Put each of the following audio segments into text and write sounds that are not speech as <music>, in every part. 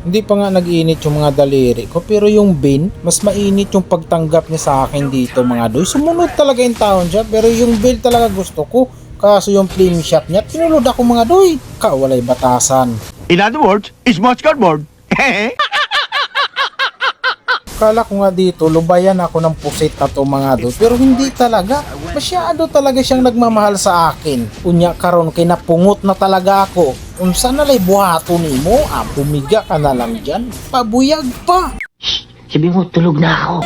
Hindi pa nga nag-init yung mga daliri ko pero yung bin, mas mainit yung pagtanggap niya sa akin dito mga doy. Sumunod talaga yung taon siya pero yung bill talaga gusto ko. Kaso yung flame shot niya, tinulod ako mga doy. Kawalay batasan. In other words, it's much cardboard. <laughs> Kala ko nga dito, lubayan ako ng pusit na to mga doy. Pero hindi talaga. Masyado talaga siyang nagmamahal sa akin. Unya karon kay napungot na talaga ako. Unsa na lay buhato nimo? Ah, pumiga ka na lang dyan. Pabuyag pa. Sabi mo, tulog na ako.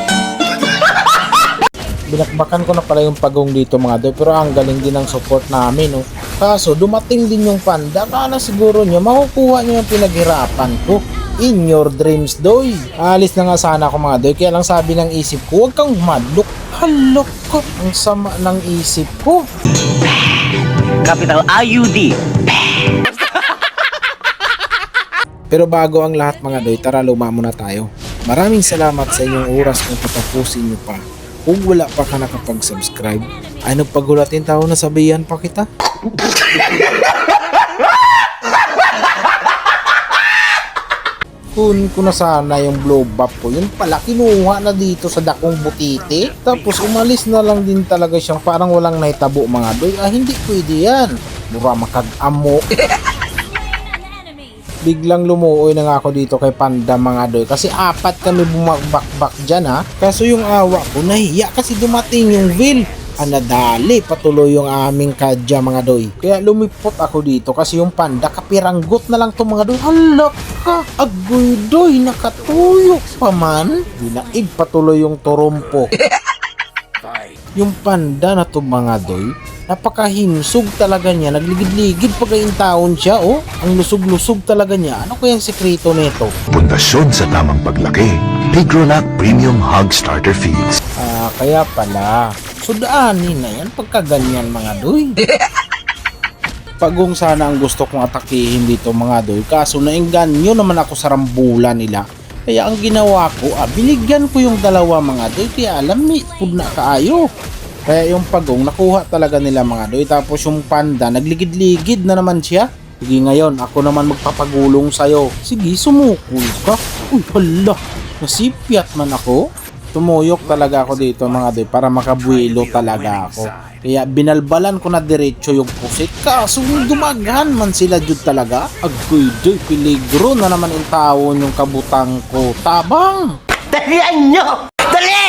binakbakan ko na pala yung pagong dito mga doy pero ang galing din ng support namin no. Kaso dumating din yung panda kala siguro nyo makukuha nyo yung pinaghirapan ko in your dreams doy. Alis na nga sana ako mga doy kaya lang sabi ng isip ko huwag kang madlok. Halok ko ang sama ng isip ko. Capital IUD. <laughs> Pero bago ang lahat mga doy, tara luma muna tayo. Maraming salamat sa inyong oras kung tatapusin nyo pa. Kung wala pa ka nakapag-subscribe, ay nagpagulatin tao na sabihan pa kita. <laughs> Kun ko na sana yung blow up ko. Yun pala, kinuha na dito sa dakong butiti. Tapos umalis na lang din talaga siyang parang walang naitabo mga doy. Ah, hindi pwede yan. Mura makag-amo. <laughs> biglang lumuoy na nga ako dito kay Panda mga doy kasi apat kami bumagbakbak dyan ha kaso yung awa ko nahiya kasi dumating yung Vil ah, nadali patuloy yung aming kadya mga doy. Kaya lumipot ako dito kasi yung panda kapiranggot na lang to mga doy. Hala ka agoy doy nakatuyok pa man. Dinaig patuloy yung turumpo. <laughs> Yung panda na to mga doy napakahimsog talaga niya. Nagligid-ligid pa kayong taon siya oh. Ang lusog-lusog talaga niya. Ano kayang sekreto nito? Pundasyon sa tamang paglaki. Pigronac Premium Hog Starter Feeds. ah kaya pala sudaanin na yan pagka ganyan mga doy. <laughs> Pagong sana ang gusto kong atakihin dito mga doy. Kaso naingganyo naman ako sa rambulan nila. Kaya ang ginawa ko ah, binigyan ko yung dalawa mga doy. Kaya alam mi pud na kaayo. Kaya yung pagong nakuha talaga nila mga doy. Tapos yung panda nagligid-ligid na naman siya. Sige ngayon, ako naman magpapagulong sa'yo. Sige, sumukul ka. Uy, hala, nasipyat man ako. Tumuyok talaga ako dito mga doy para makabuelo talaga ako. Kaya binalbalan ko na diretso yung pusit. Kaso dumaghan man sila jud talaga. Agoy doy, peligro na naman yung tawon yung kabutang ko. Tabang! Dalian nyo! Dali!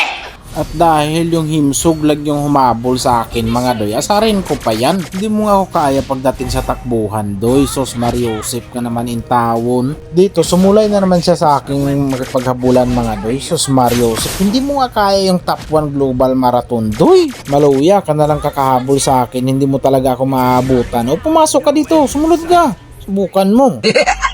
At dahil yung himsog lag yung humabol sa akin mga doy, asarin ko pa yan. Hindi mo nga ako kaya pagdating sa takbuhan doy. Sos Mariosep ka naman in tawon. Dito, sumulay na naman siya sa aking makipaghabulan mga doy. Sos Mariosep, hindi mo nga kaya yung top 1 global marathon doy. Maluya ka na lang kakahabol sa akin, hindi mo talaga ako maabutan. O pumasok ka dito, sumunod ka. Subukan mo. <laughs>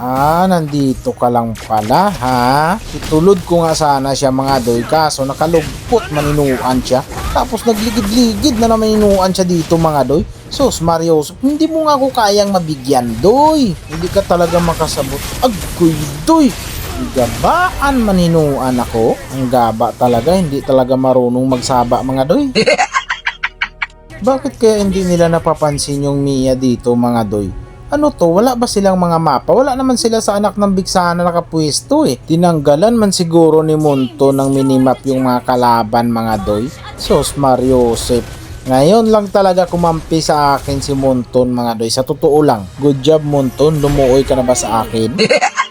Ah, nandito ka lang pala, ha? Itulod ko nga sana siya mga doy, kaso nakalugpot maninuan siya. Tapos nagligid-ligid na naman inuan siya dito mga doy. Sus, Mario, hindi mo nga ako kayang mabigyan, doy. Hindi ka talaga makasabot. Agoy, doy. Gabaan maninuan ako. Ang gaba talaga, hindi talaga marunong magsaba mga doy. <laughs> Bakit kaya hindi nila napapansin yung Mia dito mga doy? Ano to? Wala ba silang mga mapa? Wala naman sila sa anak ng bigsa na nakapwesto eh. Tinanggalan man siguro ni Monto ng minimap yung mga kalaban mga doy. Sos Mario Joseph. Ngayon lang talaga kumampi sa akin si Monton mga doy. Sa totoo lang. Good job Monton. Lumuoy ka na ba sa akin? <laughs>